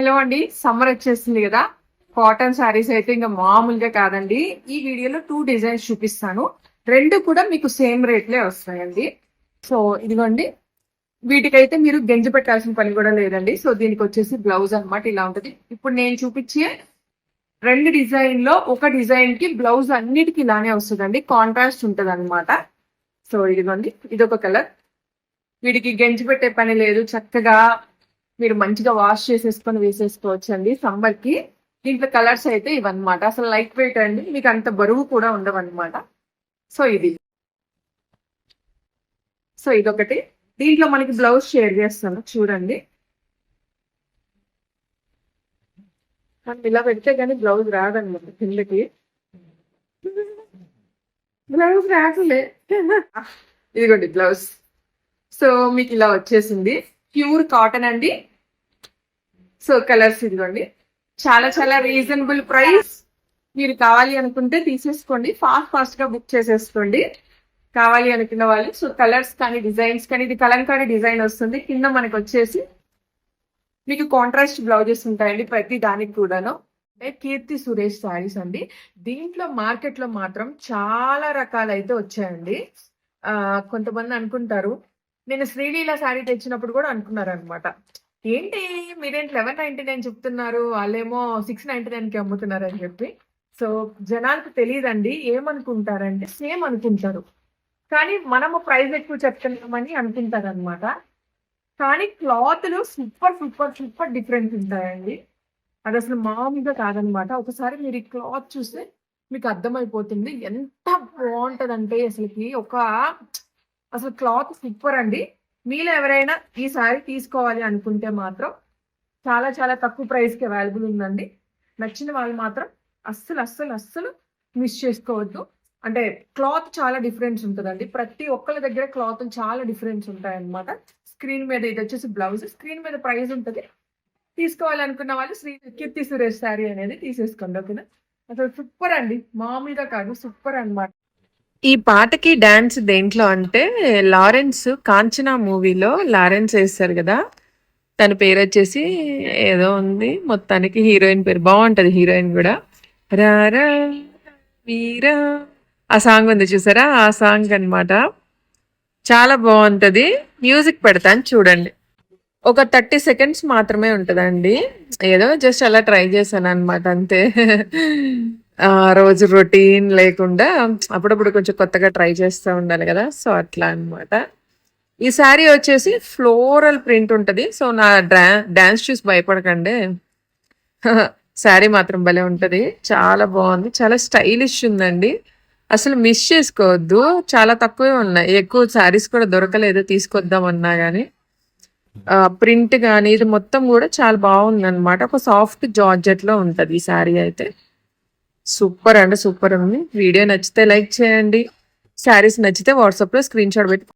Hello అండి summer వచ్చేసింది కదా. కాటన్ శారీస్ అయితే ఇంకా మామూలుగా కాదండి. ఈ వీడియోలో టూ డిజైన్స్ చూపిస్తాను. రెండు కూడా మీకు సేమ్ రేట్లే వస్తాయండి. సో ఇదిగోండి. వీటికైతే మీరు గెంజి పెట్టాల్సిన పని కూడా లేదండి. సో దీనికి వచ్చేసి బ్లౌజ్ అన్నమాట ఇలా ఉంటుంది. ఇప్పుడు నేను చూపించే రెండు డిజైన్లో ఒక డిజైన్కి బ్లౌజ్ అన్నిటికీ ఇలానే వస్తుందండి. కాంట్రాస్ట్ ఉంటుంది అనమాట సో ఇదిగోండి. ఇదొక కలర్. వీటికి గెంజి పెట్టే పని లేదు. చక్కగా మీరు మంచిగా వాష్ చేసేసుకొని వేసేసుకోవచ్చు అండి సమ్మర్కి దీంట్లో కలర్స్ అయితే ఇవన్నమాట. అసలు లైట్ వెయిట్ అండి మీకు అంత బరువు కూడా ఉండవన్నమాట. సో ఇది. సో ఇదొకటి. దీంట్లో మనకి బ్లౌజ్ షేర్ చేస్తాను చూడండి. మనం ఇలా పెడితే కానీ బ్లౌజ్ రాదనమాట కిందకి. బ్లౌజ్ రాకలే ఇదిగోండి బ్లౌజ్. సో మీకు ఇలా వచ్చేసింది. ప్యూర్ కాటన్ అండి. సో కలర్స్ ఇదిగోండి. చాలా చాలా రీజనబుల్ ప్రైస్. మీరు కావాలి అనుకుంటే తీసేసుకోండి. ఫాస్ట్ ఫాస్ట్గా బుక్ చేసేసుకోండి. కావాలి అనుకున్న వాళ్ళు సో కలర్స్ కానీ డిజైన్స్ కానీ ఇది కలంకారీ డిజైన్ వస్తుంది. కింద మనకి వచ్చేసి మీకు కాంట్రాస్ట్ బ్లౌజెస్ ఉంటాయండి ప్రతి దానికి కూడాను. అంటే కీర్తి సురేష్ శారీస్ అండి. దీంట్లో మార్కెట్లో మాత్రం చాలా రకాలు అయితే వచ్చాయండి. ఆ కొంతమంది అనుకుంటారు నేను శ్రీలీల శారీ తెచ్చినప్పుడు కూడా అనుకున్నారు అనమాట ఏంటి మీరేంటి లెవెన్ నైన్టీ నైన్ చెప్తున్నారు? వాళ్ళేమో సిక్స్ నైన్టీ నైన్కి అమ్ముతున్నారు అని చెప్పి. సో జనాలకు తెలియదండి ఏమనుకుంటారంటే సేమ్ అనుకుంటారు. కానీ మనము ప్రైస్ ఎక్కువ చెప్తున్నామని అనుకుంటారు అనమాట కానీ క్లాత్లు సూపర్ సూపర్ సూపర్ డిఫరెంట్ ఉంటాయండి. అది అసలు మామూలుగా కాదనమాట. ఒకసారి మీరు ఈ క్లాత్ చూస్తే మీకు అర్థమైపోతుంది ఎంత బాగుంటదంటే అసలుకి ఒక అసలు క్లాత్ సూపర్ అండి. మీలో ఎవరైనా ఈ శారీ తీసుకోవాలి అనుకుంటే మాత్రం చాలా చాలా తక్కువ ప్రైస్కి అవైలబుల్ ఉందండి. నచ్చిన వాళ్ళు మాత్రం అస్సలు అస్సలు అస్సలు మిస్ చేసుకోవద్దు. అంటే క్లాత్ చాలా డిఫరెన్స్ ఉంటుందండి. ప్రతి ఒక్కరి దగ్గర క్లాత్ చాలా డిఫరెన్స్ ఉంటాయన్నమాట. స్క్రీన్ మీద ఇది వచ్చేసి బ్లౌజ్. స్క్రీన్ మీద ప్రైస్ ఉంటుంది. తీసుకోవాలనుకున్న వాళ్ళు శ్రీ కీర్తి సురేష్ శారీ అనేది తీసేసుకోండి ఓకేనా? అసలు సూపర్ అండి. మామూలుగా కాదు సూపర్ అన్నమాట. ఈ పాటకి డాన్స్ దేంట్లో అంటే లారెన్స్ కాంచనా మూవీలో లారెన్స్ వేస్తారు కదా. తన పేరు వచ్చేసి ఏదో ఉంది. మొత్తానికి హీరోయిన్ పేరు బాగుంటుంది హీరోయిన్ కూడా. రారా వీరా ఆ సాంగ్ ఉంది చూసారా? ఆ సాంగ్ అనమాట చాలా బాగుంటుంది. మ్యూజిక్ పెడతాను చూడండి. ఒక థర్టీ సెకండ్స్ మాత్రమే ఉంటుందండి. ఏదో జస్ట్ అలా ట్రై చేశాను అనమాట అంతే. రోజు రొటీన్ లేకుండా అప్పుడప్పుడు కొంచెం కొత్తగా ట్రై చేస్తూ ఉండాలి కదా. సో అట్లా అన్నమాట. ఈ శారీ వచ్చేసి ఫ్లోరల్ ప్రింట్ ఉంటుంది. సో నా డ్రా డ్యాన్స్ చూసి భయపడకండి. శారీ మాత్రం భలే ఉంటుంది. చాలా బాగుంది. చాలా స్టైలిష్ ఉందండి. అసలు మిస్ చేసుకోవద్దు. చాలా తక్కువే ఉన్నాయి. ఎక్కువ శారీస్ కూడా దొరకలేదు. తీసుకొద్దామన్నా కానీ ప్రింట్ కానీ ఇది మొత్తం కూడా చాలా బాగుంది అనమాట ఒక సాఫ్ట్ జార్జెట్లో ఉంటుంది ఈ శారీ అయితే. సూపర్ అంటే సూపర్ ఉంది. వీడియో నచ్చితే లైక్ చేయండి. శారీస్ నచ్చితే వాట్సాప్లో స్క్రీన్ షాట్ పెట్టి